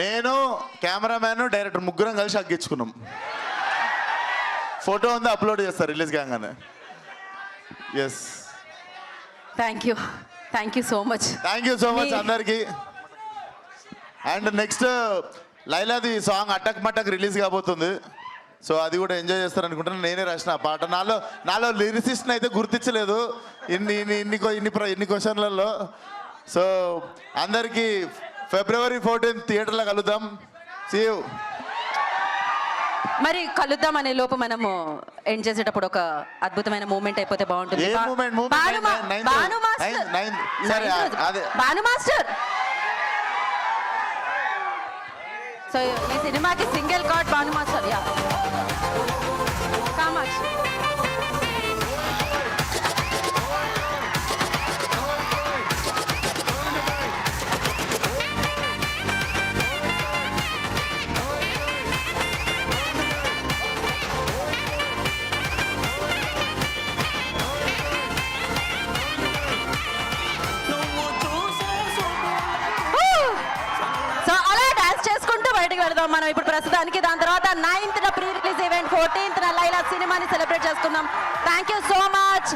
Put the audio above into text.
నేను cameraman director ముగ్గురం కలిసి అగ్గించుకున్నాం ఫోటో ఉంది అప్లోడ్ చేస్తారు రిలీజ్ కాగానే yes thank you thank you so much thank you so much అందరికి. అండ్ నెక్స్ట్ లైలాది సాంగ్ అటక్ మటక్ రిలీజ్ కాబోతుంది. సో అది కూడా ఎంజాయ్ చేస్తారు అనుకుంటున్నాను నేనే రాసిన పాట. నాలో నాలో లిరిసిస్ట్ని అయితే గుర్తించలేదు. ఇన్ని ఇన్ని ఇన్ని ఇన్ని ఇన్ని క్వశ్చన్లలో సో అందరికీ ఫిబ్రవరి ఫోర్టీన్త్ థియేటర్లో కలుద్దాం సీ మరి కలుద్దాం అనే లోపు మనము ఎండ్ చేసేటప్పుడు ఒక అద్భుతమైన మూమెంట్ అయిపోతే బాగుంటుంది ఏ భాను మాస్టర్. సరే. అదే. భాను సో ఈ సినిమాకి సింగిల్ కార్డ్ భాను మాస్టర్ బయటకు వెళదాం మనం ఇప్పుడు ప్రస్తుతానికి. దాని తర్వాత ninth pre release event fourteenth Laila సినిమాని సెలబ్రేట్ చేసుకుందాం థ్యాంక్ యూ సో మచ్.